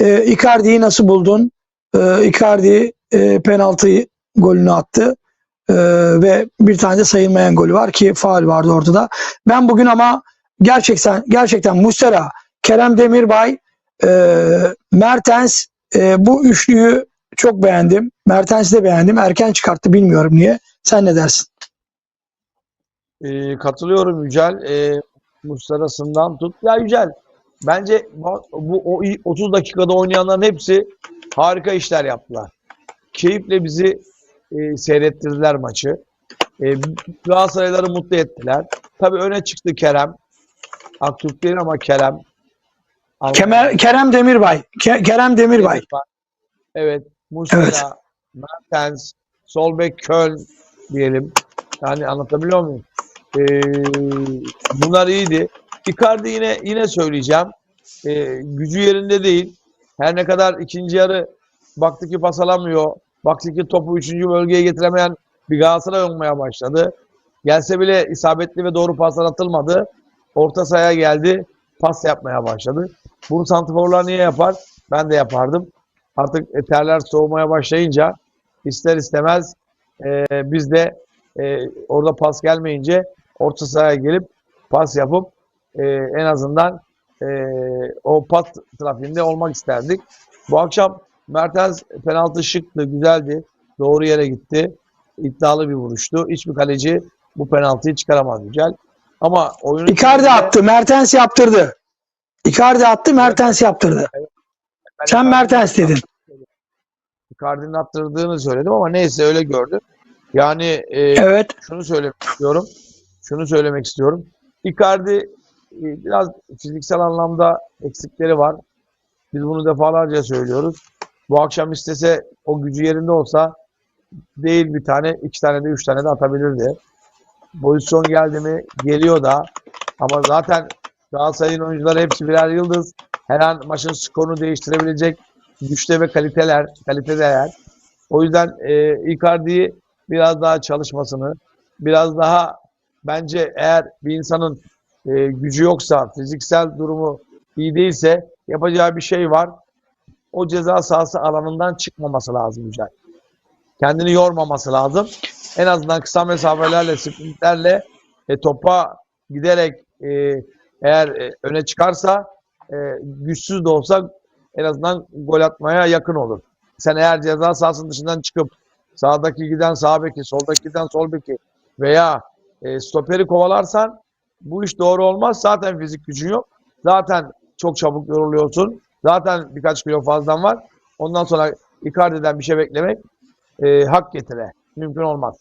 e, Icardi'yi nasıl buldun? E, Icardi e, penaltı golünü attı. E, ve bir tane de sayılmayan golü var ki faul vardı ortada. Ben bugün ama gerçekten gerçekten Muslera, Kerem Demirbay, e, Mertens e, bu üçlüyü çok beğendim. Mertens'i de beğendim. Erken çıkarttı bilmiyorum niye. Sen ne dersin? Ee, katılıyorum Yücel. Ee, Muslera'sından tut. Ya Yücel bence bu, o i- 30 dakikada oynayanların hepsi harika işler yaptılar. Keyifle bizi e, seyrettirdiler maçı. E, Galatasarayları mutlu ettiler. Tabii öne çıktı Kerem. Aktürk değil ama Kerem. Kemer, Kerem Demirbay. Ke- Kerem Demirbay. Evet. Muslera, Evet. Mertens, Solbek, Köln diyelim. Yani anlatabiliyor muyum? Ee, bunlar iyiydi. Icardi yine yine söyleyeceğim. Ee, gücü yerinde değil. Her ne kadar ikinci yarı baktı ki pas alamıyor. Baktı ki topu üçüncü bölgeye getiremeyen bir Galatasaray olmaya başladı. Gelse bile isabetli ve doğru paslar atılmadı. Orta sahaya geldi. Pas yapmaya başladı. Bunu santiforlar niye yapar? Ben de yapardım. Artık e, terler soğumaya başlayınca ister istemez e, biz de e, orada pas gelmeyince orta sahaya gelip pas yapıp e, en azından e, o pas trafiğinde olmak isterdik. Bu akşam Mertens penaltı şıktı, güzeldi. Doğru yere gitti. İddialı bir vuruştu. Hiçbir kaleci bu penaltıyı çıkaramaz Yücel. Ama oyunun Icardi attı. Mertens yaptırdı. Icardi attı. Mertens yaptırdı. Sen Mertens dedin. Icardi'nin attırdığını söyledim ama neyse öyle gördüm. Yani e, Evet. şunu söylemek istiyorum. Şunu söylemek istiyorum. Icardi biraz fiziksel anlamda eksikleri var. Biz bunu defalarca söylüyoruz. Bu akşam istese o gücü yerinde olsa değil bir tane, iki tane de üç tane de atabilirdi. Pozisyon geldi mi geliyor da ama zaten Galatasaray'ın oyuncuları hepsi birer yıldız. Her an maçın skorunu değiştirebilecek güçte ve kaliteler, kalitedeler. O yüzden e, Icardi'yi biraz daha çalışmasını, biraz daha bence eğer bir insanın e, gücü yoksa, fiziksel durumu iyi değilse yapacağı bir şey var. O ceza sahası alanından çıkmaması lazım Mücahit. Kendini yormaması lazım. En azından kısa mesafelerle, sprintlerle e, topa giderek e, eğer e, öne çıkarsa e, güçsüz de olsa en azından gol atmaya yakın olur. Sen eğer ceza sahasının dışından çıkıp sağdaki giden sağ beki, soldaki giden sol beki veya e, stoperi kovalarsan bu iş doğru olmaz. Zaten fizik gücün yok. Zaten çok çabuk yoruluyorsun. Zaten birkaç kilo fazlan var. Ondan sonra Icardi'den bir şey beklemek e, hak getire. Mümkün olmaz.